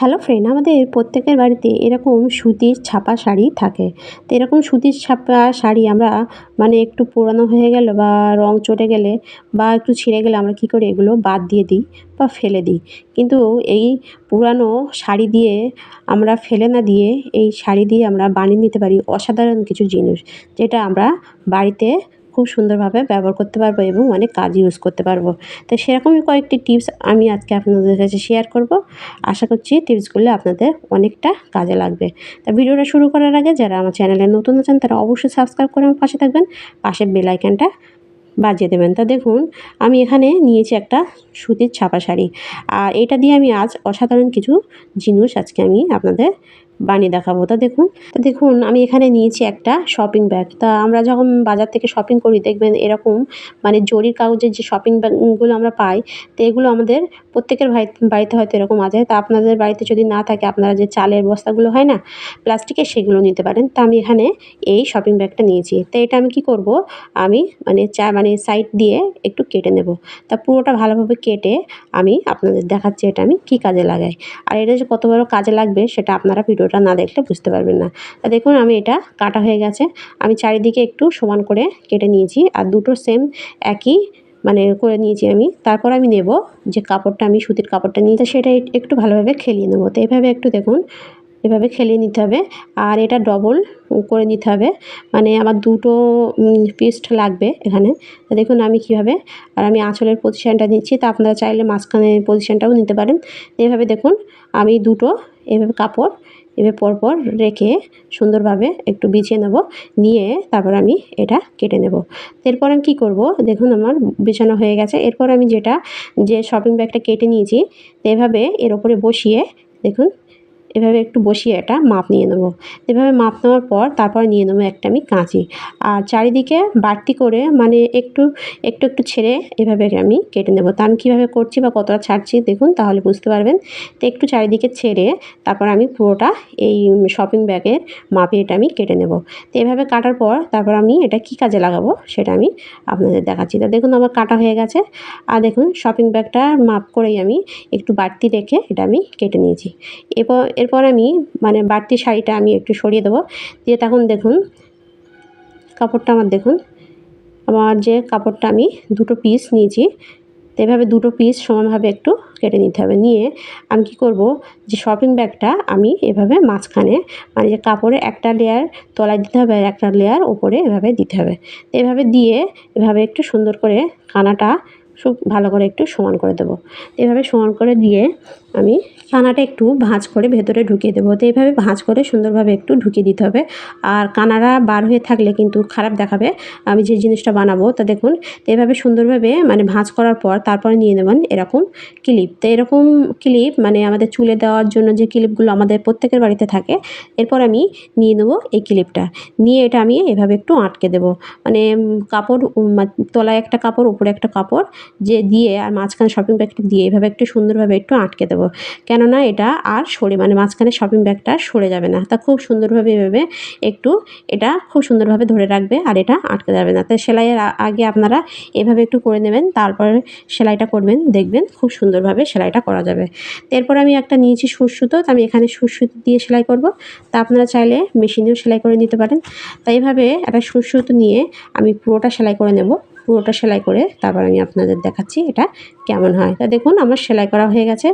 Hello friend আমাদের প্রত্যেকের বাড়িতে এরকম সুতির ছাপা শাড়ি থাকে। তো এরকম সুতির ছাপা শাড়ি আমরা মানে একটু পুরানো হয়ে গেল বা রং চটে গেলে বা একটু ছিঁড়ে গেলে আমরা কী করে? এগুলো বাদ দিয়ে দিই বা ফেলে দিই। কিন্তু এই পুরানো শাড়ি দিয়ে আমরা ফেলে না দিয়ে এই শাড়ি দিয়ে আমরা বানিয়ে নিতে পারি অসাধারণ কিছু জিনিস, যেটা আমরা বাড়িতে খুব সুন্দরভাবে ব্যবহার করতে পারব এবং অনেক কাজ ইউজ করতে পারব। তো সেরকমই কয়েকটি টিপস আমি আজকে আপনাদের কাছে শেয়ার করব। আশা করছি টিপসগুলো আপনাদের অনেকটা কাজে লাগবে। তা ভিডিওটা শুরু করার আগে যারা আমার চ্যানেলে নতুন আছেন, তারা অবশ্যই সাবস্ক্রাইব করে আমার পাশে থাকবেন। পাশের বেল আইকনটা বাজিয়ে দেবেন। তা দেখুন, আমি এখানে নিয়েছি একটা সুতির ছাপা শাড়ি। আর এটা দিয়ে আমি আজ অসাধারণ কিছু জিনিস আজকে আমি আপনাদের বানিয়ে দেখাবো। তা দেখুন তা দেখুন, আমি এখানে নিয়েছি একটা শপিং ব্যাগ তা আমরা যখন বাজার থেকে শপিং করি, দেখবেন এরকম মানে জরির কাগজের যে শপিং ব্যাগগুলো আমরা পাই, তো এগুলো আমাদের প্রত্যেকের বাড়িতে হয়তো এরকম আছে। তা আপনাদের বাড়িতে যদি না থাকে, আপনারা যে চালের বস্তাগুলো হয় না, প্লাস্টিকের সেগুলো নিতে পারেন। তা আমি এখানে এই শপিং ব্যাগটা নিয়েছি। তো এটা আমি কি করব? আমি মানে চা মানে সাইড দিয়ে একটু কেটে নেব। তা পুরোটা ভালোভাবে কেটে আমি আপনাদের দেখাচ্ছি এটা আমি কি কাজে লাগাই। আর এটা যে কত বড় কাজে লাগবে, সেটা আপনারা ভিডিওটা না দেখলে বুঝতে পারবেন না। তা দেখুন, আমি এটা কাটা হয়ে গেছে। আমি চারিদিকে একটু সমান করে কেটে নিয়েছি আর দুটো সেম একই মানে করে নিয়েছি আমি। তারপর আমি নেব যে কাপড়টা, আমি সুতির কাপড়টা নিয়ে সেটা একটু ভালোভাবে খেলিয়ে নেব। তো এভাবে একটু দেখুন, এভাবে খেলিয়ে নিতে হবে। আর এটা ডবল করে নিতে হবে। মানে আমার দুটো পিস্ট লাগবে এখানে। দেখুন আমি কীভাবে, আর আমি আঁচলের পজিশানটা নিচ্ছি। তা আপনারা চাইলে মাঝখানে পজিশানটাও নিতে পারেন। এভাবে দেখুন, আমি দুটো এভাবে কাপড় এভাবে পরপর রেখে সুন্দরভাবে একটু বিছিয়ে নেব। নিয়ে তারপর আমি এটা কেটে নেব। এরপর আমি কী করব? দেখুন আমার বিছানো হয়ে গেছে। এরপর আমি যেটা, যে শপিং ব্যাগটা কেটে নিয়েছি, এভাবে এর ওপরে বসিয়ে দেখুন এভাবে একটু বসিয়ে এটা মাপ নিয়ে নেব। এভাবে মাপ নেওয়ার পর তারপর নিয়ে নেব একটা আমি কাঁচি। আর চারিদিকে বাড়তি করে মানে একটু একটু একটু ছেড়ে এভাবে আমি কেটে নেব। তা আমি কীভাবে করছি বা কতটা ছাড়ছি দেখুন, তাহলে বুঝতে পারবেন। তো একটু চারিদিকে ছেড়ে তারপর আমি পুরোটা এই শপিং ব্যাগের মাপে এটা আমি কেটে নেব। তো এভাবে কাটার পর তারপর আমি এটা কি কাজে লাগাবো সেটা আমি আপনাদের দেখাচ্ছি। তা দেখুন আমার কাটা হয়ে গেছে। আর দেখুন শপিং ব্যাগটা মাপ করেই আমি একটু বাড়তি রেখে এটা আমি কেটে নিয়েছি। এরপর এরপর আমি মানে বাড়তি শাড়িটা আমি একটু সরিয়ে দেবো। দিয়ে তখন দেখুন, কাপড়টা আমার দেখুন, আমার যে কাপড়টা আমি দুটো পিস নিয়েছি তো এভাবে দুটো পিস সমানভাবে একটু কেটে নিতে হবে। নিয়ে আমি কী করব, যে শপিং ব্যাগটা আমি এভাবে মাঝখানে মানে যে কাপড়ে একটা লেয়ার তলায় দিতে হবে আর একটা লেয়ার ওপরে এভাবে দিতে হবে। এভাবে দিয়ে এভাবে একটু সুন্দর করে কানাটা ভালো করে একটু সমান করে দেবো। এভাবে সমান করে দিয়ে আমি কানাটা একটু ভাঁজ করে ভেতরে ঢুকিয়ে দেবো। তো এইভাবে ভাঁজ করে সুন্দরভাবে একটু ঢুকিয়ে দিতে হবে। আর কানারা বার হয়ে থাকলে কিন্তু খারাপ দেখাবে। আমি যে জিনিসটা বানাবো তা দেখুন তো এভাবে সুন্দরভাবে মানে ভাঁজ করার পর তারপরে নিয়ে নেবেন এরকম ক্লিপ। তো এরকম ক্লিপ মানে আমাদের চুলে দেওয়ার জন্য যে ক্লিপগুলো আমাদের প্রত্যেকের বাড়িতে থাকে, এরপর আমি নিয়ে নেব এই ক্লিপটা। নিয়ে এটা আমি এভাবে একটু আটকে দেবো। মানে কাপড় তলায় একটা কাপড়, উপরে একটা কাপড় যে দিয়ে আর মাঝখানে শপিং ব্যাগটি দিয়ে এভাবে একটু সুন্দরভাবে একটু আটকে দেবো। কেননা এটা আর সরে মানে মাঝখানে শপিং ব্যাগটা সরে যাবে না। তা খুব সুন্দরভাবে এভাবে একটু এটা খুব সুন্দরভাবে ধরে রাখবে আর এটা আটকে যাবে না। তাই সেলাইয়ের আগে আপনারা এভাবে একটু করে নেবেন, তারপরে সেলাইটা করবেন, দেখবেন খুব সুন্দরভাবে সেলাইটা করা যাবে। এরপর আমি একটা নিয়েছি সুসুতো তো আমি এখানে সুসুতো দিয়ে সেলাই করব। তা আপনারা চাইলে মেশিনেও সেলাই করে নিতে পারেন। তাই এভাবে একটা সুসুতো নিয়ে আমি পুরোটা সেলাই করে নেব। পুরোটা সেলাই করে তারপর আমি আপনাদের দেখাচ্ছি এটা কেমন হয়। তা দেখুন, আমার সেলাই করা হয়ে গেছে।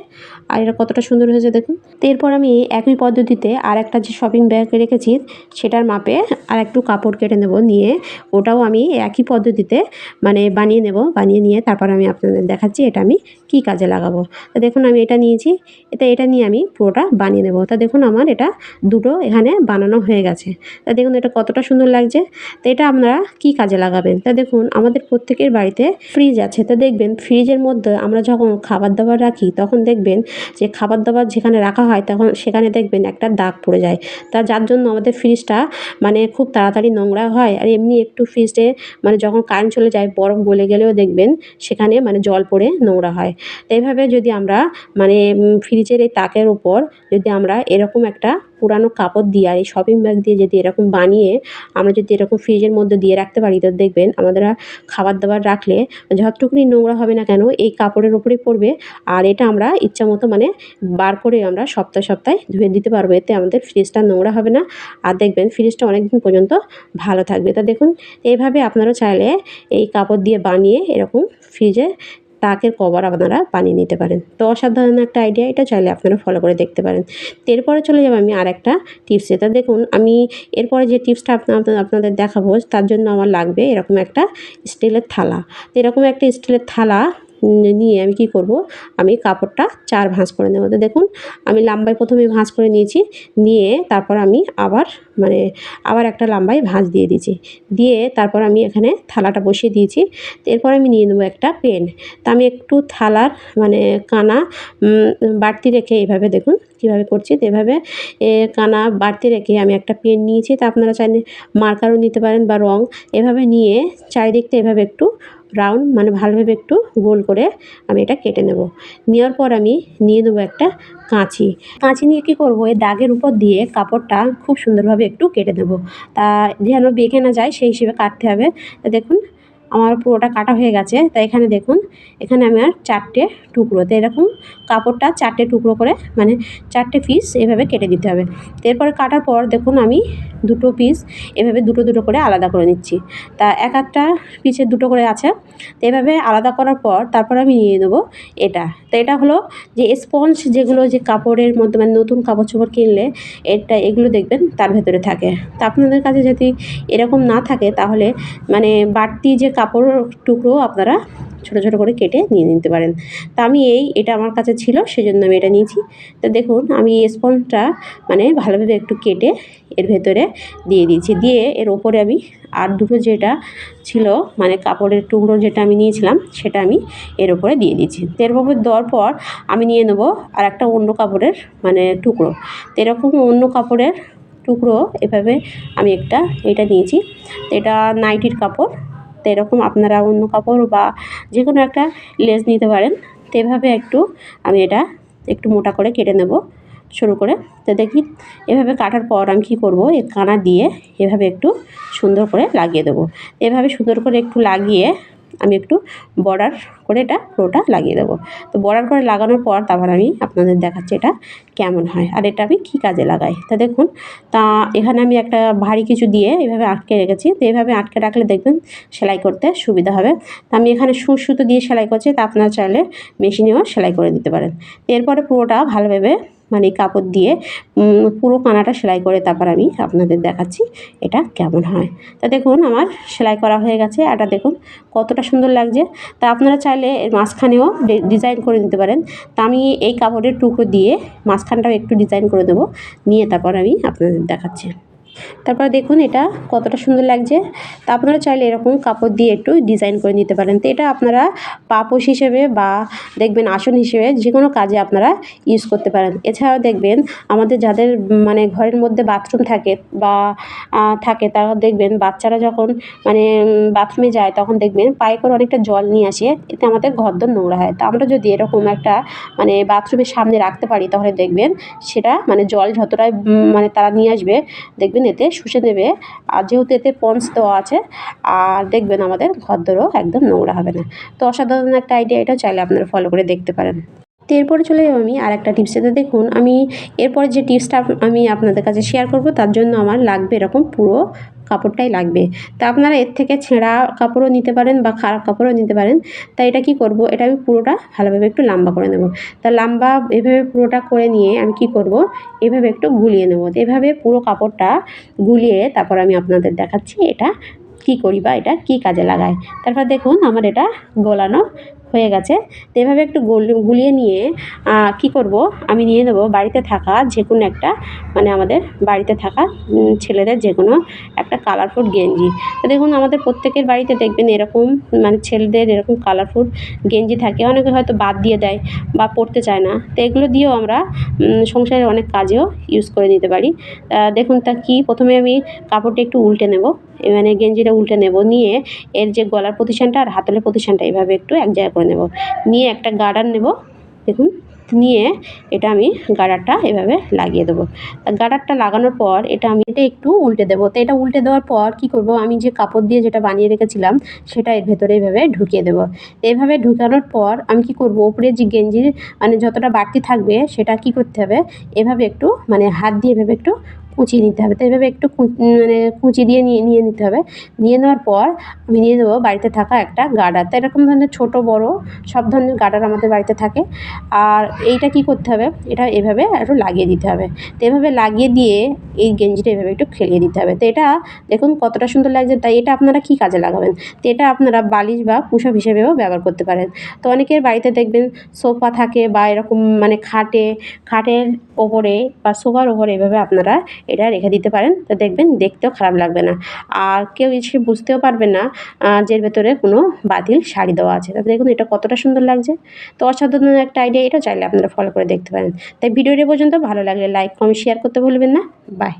আর এটা কতটা সুন্দর হয়েছে দেখুন। এরপর আমি একই পদ্ধতিতে আর একটা যে শপিং ব্যাগ রেখেছি, সেটার মাপে আর একটু কাপড় কেটে নেব নিয়ে। ওটাও আমি একই পদ্ধতিতে মানে বানিয়ে নেব, বানিয়ে নিয়ে তারপর আমি আপনাদের দেখাচ্ছি এটা আমি কি কাজে লাগাবো। তা দেখুন, আমি এটা নিয়েছি। এটা এটা নিয়ে আমি পুরোটা বানিয়ে নেব। তা দেখুন, আমার এটা দুটো এখানে বানানো হয়ে গেছে। তা দেখুন, এটা কতটা সুন্দর লাগছে। তো এটা আপনারা কি কাজে লাগাবেন? তা দেখুন, আমাদের প্রত্যেকের বাড়িতে ফ্রিজ আছে। তো দেখবেন ফ্রিজের মধ্যে আমরা যখন খাবার দাবার রাখি, তখন দেখবেন যে খাবার দাবার যেখানে রাখা হয়, তখন সেখানে দেখবেন একটা দাগ পড়ে যায়। তা যার জন্য আমাদের ফ্রিজটা মানে খুব তাড়াতাড়ি নোংরা হয় আর এমনি একটু ফ্রিজে মানে যখন কারেন্ট চলে যায়, বরফ গলে গেলেও দেখবেন সেখানে মানে জল পড়ে নোংরা হয়। তো এইভাবে যদি আমরা মানে ফ্রিজের এই তাকের উপর যদি আমরা এরকম একটা পুরানো কাপড় দিয়ে আর এই শপিং ব্যাগ দিয়ে যদি এরকম বানিয়ে আমরা যদি এরকম ফ্রিজের মধ্যে দিয়ে রাখতে পারি, তো দেখবেন আমাদের খাবার দাবার রাখলে যতটুকুনি নোংরা হবে না কেন, এই কাপড়ের ওপরেই পড়বে। আর এটা আমরা ইচ্ছা মতো মানে বার করে আমরা সপ্তাহে সপ্তাহে ধুয়ে দিতে পারব, এতে আমাদের ফ্রিজটা নোংরা হবে না। আর দেখবেন ফ্রিজটা অনেক দিন পর্যন্ত ভালো থাকবে। তা দেখুন, এইভাবে আপনারা চাইলে এই কাপড় দিয়ে বানিয়ে এরকম ফ্রিজে তাকের কভার আপনারা বানিয়ে নিতে পারেন। তো অসাধারণ একটা আইডিয়া এটা চাইলে আপনারা ফলো করে দেখতে পারেন। তো এরপরে চলে যাব আমি আর একটা টিপস এটা দেখুন, আমি এরপরে যে টিপসটা আপনার আপনাদের দেখাবো, তার জন্য আমার লাগবে এরকম একটা স্টিলের থালা। তো এরকম একটা স্টিলের থালা নিয়ে আমি কি করব? আমি কাপড়টা চার ভাঁজ করে নেব। তো দেখুন, আমি লাম্বায় প্রথমে ভাঁজ করে নিয়েছি, নিয়ে তারপর আমি আবার মানে আবার একটা লাম্বায় ভাঁজ দিয়ে দিয়েছি। দিয়ে তারপর আমি এখানে থালাটা বসিয়ে দিয়েছি। এরপর আমি নিয়ে নেব একটা পেন। তা আমি একটু থালার মানে কানা বাড়তি রেখে এভাবে দেখুন কীভাবে করছি। তো এভাবে কানা বাড়তি রেখে আমি একটা পেন নিয়েছি। তা আপনারা চাইলে মার্কারও নিতে পারেন বা রং। এভাবে নিয়ে চারিদিকটা এভাবে একটু রাউন্ড মানে ভালোভাবে একটু গোল করে আমি এটা কেটে নেব। নেওয়ার পর আমি নিয়ে নেব একটা কাঁচি। কাঁচি নিয়ে কী করব? এই দাগের উপর দিয়ে কাপড়টা খুব সুন্দরভাবে একটু কেটে দেবো তা যেন বেঁকে না যায়, সেই হিসেবে কাটতে হবে। দেখুন আমার পুরোটা কাটা হয়ে গেছে, তা এখানে দেখুন, এখানে আমার চারটে টুকরো, তো এরকম কাপড়টা চারটে টুকরো করে মানে চারটে পিস এভাবে কেটে দিতে হবে। এরপরে কাটার পর দেখুন আমি দুটো পিস এভাবে দুটো দুটো করে আলাদা করে নিচ্ছি। তা এক একটা পিসে দুটো করে আছে, তো এভাবে আলাদা করার পর তারপর আমি নিয়ে নেব এটা। তো এটা হলো যে স্পঞ্জ যেগুলো যে কাপড়ের মধ্যে মানে নতুন কাপড় চোপড় কিনলে এটা, এগুলো দেখবেন তার ভেতরে থাকে। তা আপনাদের কাছে যদি এরকম না থাকে, তাহলে মানে বাড়তি যে কাপড় টুকরো আপনারা ছোটো ছোটো করে কেটে নিয়ে নিতে পারেন। তা আমি এই, এটা আমার কাছে ছিল, সেজন্য আমি এটা নিয়েছি। তো দেখুন, আমি স্পঞ্জটা মানে ভালোভাবে একটু কেটে এর ভেতরে দিয়ে দিয়েছি। দিয়ে এর ওপরে আমি আর দুটো যেটা ছিল মানে কাপড়ের টুকরো যেটা আমি নিয়েছিলাম, সেটা আমি এর ওপরে দিয়ে দিয়েছি। তো এর ওপরে দেওয়ার পর আমি নিয়ে নেব আর একটা অন্য কাপড়ের মানে টুকরো। তো এরকম অন্য কাপড়ের টুকরো এভাবে আমি একটা, এটা নিয়েছি। এটা নাইটির কাপড়। তো এরকম আপনারা অন্য কাপড় বা যে কোনো একটা লেস নিতে পারেন তো এভাবে একটু আমি এটা একটু মোটা করে কেটে নেব শুরু করে। তো দেখি এভাবে কাটার পর আমি কী করব এই কানা দিয়ে এভাবে একটু সুন্দর করে লাগিয়ে দেবো। এভাবে সুন্দর করে একটু লাগিয়ে আমি একটু বর্ডার করে এটা পুরোটা লাগিয়ে দেবো। তো বর্ডার করে লাগানোর পর তারপর আমি আপনাদের দেখাচ্ছি এটা কেমন হয় আর এটা আমি কী কাজে লাগাই। তা দেখুন, তা এখানে আমি একটা ভারী কিছু দিয়ে এভাবে আটকে রেখেছি। তো এভাবে আটকে রাখলে দেখবেন সেলাই করতে সুবিধা হবে। তো আমি এখানে সু সুতো দিয়ে সেলাই করছি, তা আপনারা চাইলে মেশিনেও সেলাই করে দিতে পারেন। এরপরে পুরোটা ভালোভাবে মানে কাপড় দিয়ে পুরো কানাটা সেলাই করে তারপর আমি আপনাদের দেখাচ্ছি এটা কেমন হয়। তা দেখুন, আমার সেলাই করা হয়ে গেছে। এটা দেখুন, কতটা সুন্দর লাগছে। তা আপনারা চাইলে এর মাঝখানেও ডিজাইন করে নিতে পারেন। তা আমি এই কাপড়ের টুকরো দিয়ে মাঝখানটাও একটু ডিজাইন করে দেবো। নিয়ে তারপর আমি আপনাদের দেখাচ্ছি। তারপর দেখুন এটা কতটা সুন্দর লাগছে। তা আপনারা চাইলে এরকম কাপড় দিয়ে একটু ডিজাইন করে নিতে পারেন। তো এটা আপনারা পাপোশ হিসেবে বা দেখবেন আসন হিসেবে যে কোনো কাজে আপনারা ইউজ করতে পারেন। এছাড়াও দেখবেন আমাদের যাদের মানে ঘরের মধ্যে বাথরুম থাকে বা থাকে তারা দেখবেন বাচ্চারা যখন মানে বাথরুমে যায় তখন দেখবেন পায়ে করে অনেকটা জল নিয়ে আসে। এতে আমাদের ঘরদোর নোংরা হয়। তা আমরা যদি এরকম একটা মানে বাথরুমের সামনে রাখতে পারি তাহলে দেখবেন সেটা মানে জল যতটাই মানে তারা নিয়ে আসবে, দেখবেন এতে শুষে দেবে। আর যেহেতু এতে পন্স দেওয়া আছে, আর দেখবেন আমাদের ঘরদরও একদম নোংরা হবে না। তো অসাধারণ একটা আইডিয়া এটা, চাইলে আপনারা ফলো করে দেখতে পারেন। তো এরপরে চলে যাব আমি আর একটা টিপসেতে দেখুন, আমি এরপরে যে টিপসটা আমি আপনাদের কাছে শেয়ার করব, তার জন্য আমার লাগবে এরকম পুরো কাপড়টাই লাগবে। তা আপনারা এর থেকে ছেঁড়া কাপড়ও নিতে পারেন বা খারাপ কাপড়ও নিতে পারেন। তা এটা কি করব, এটা আমি পুরোটা ভালোভাবে একটু লম্বা করে নেব। তা লম্বা এভাবে পুরোটা করে নিয়ে আমি কি করব, এভাবে একটু গুলিয়ে নেব। এভাবে পুরো কাপড়টা গুলিয়ে তারপর আমি আপনাদের দেখাচ্ছি এটা কি করি বা এটা কি কাজে লাগায়। তারপর দেখুন, আমার এটা গোলানো হয়ে গেছে। তো এভাবে একটু গুল- গুলিয়ে নিয়ে কি করব? আমি নিয়ে নেব বাড়িতে থাকা যে কোনো একটা মানে আমাদের বাড়িতে থাকা ছেলেদের যে কোনো একটা কালারফুল গেঞ্জি। তো দেখুন আমাদের প্রত্যেকের বাড়িতে দেখবেন এরকম মানে ছেলেদের এরকম কালারফুল গেঞ্জি থাকে। অনেকে হয়তো বাদ দিয়ে দেয় বা পরতে চায় না। তো এগুলো দিয়েও আমরা সংসারের অনেক কাজেও ইউজ করে নিতে পারি। দেখুন তা কি? প্রথমে আমি কাপড়টা একটু উল্টে নেব। মানে গেঞ্জিটা উল্টে নেব। নিয়ে এর যে গলার প্রতিষ্ঠানটা আর হাতলের প্রতিষ্ঠানটা এভাবে একটু এক জায়গায় করে নেব। নিয়ে একটা গার্ডার নেব। দেখুন, নিয়ে এটা আমি গার্ডারটা এভাবে লাগিয়ে দেবো। গার্ডারটা লাগানোর পর এটা আমি এটা একটু উল্টে দেবো। তো এটা উল্টে দেওয়ার পর কী করব? আমি যে কাপড় দিয়ে যেটা বানিয়ে রেখেছিলাম, সেটা এর ভেতরে এভাবে ঢুকিয়ে দেবো। এভাবে ঢুকানোর পর আমি কী করব? উপরে যে গেঞ্জির মানে যতটা বাড়তি থাকবে, সেটা কী করতে হবে? এভাবে একটু মানে হাত দিয়ে এভাবে একটু কুচিয়ে নিতে হবে। তো এভাবে একটু মানে কুচি দিয়ে নিয়ে নিয়ে নিতে হবে। নিয়ে নেওয়ার পর আমি নিয়ে নেব বাড়িতে থাকা একটা গার্ডার তো এরকম ধরনের ছোটো, বড়ো সব ধরনের গার্ডার আমাদের বাড়িতে থাকে। আর এইটা কী করতে হবে? এটা এভাবে একটু লাগিয়ে দিতে হবে। তো এভাবে লাগিয়ে দিয়ে এই গেঞ্জিটা এভাবে একটু খেলিয়ে দিতে হবে। তো এটা দেখুন কতটা সুন্দর লাগছে। তাই এটা আপনারা কী কাজে লাগাবেন? তো এটা আপনারা বালিশ বা পুষপ হিসেবেও ব্যবহার করতে পারেন। তো অনেকের বাড়িতে দেখবেন সোফা থাকে বা এরকম মানে খাটে, খাটের ওপরে বা সোফার ওপরে এভাবে আপনারা এটা রেখে দিতে পারেন। তো দেখবেন দেখতেও খারাপ লাগবে না। আর কেউ এসে বুঝতেও পারবে না যে ভেতরে কোনো বাতিল শাড়ি দেওয়া আছে। তাতে দেখুন এটা কতটা সুন্দর লাগছে। তো অসাধারণ একটা আইডিয়া এটা চাইলে আপনারা ফলো করে দেখতে পারেন। তাই ভিডিওটি পর্যন্ত ভালো লাগলে লাইক কমেন্ট শেয়ার করতে ভুলবেন না। বাই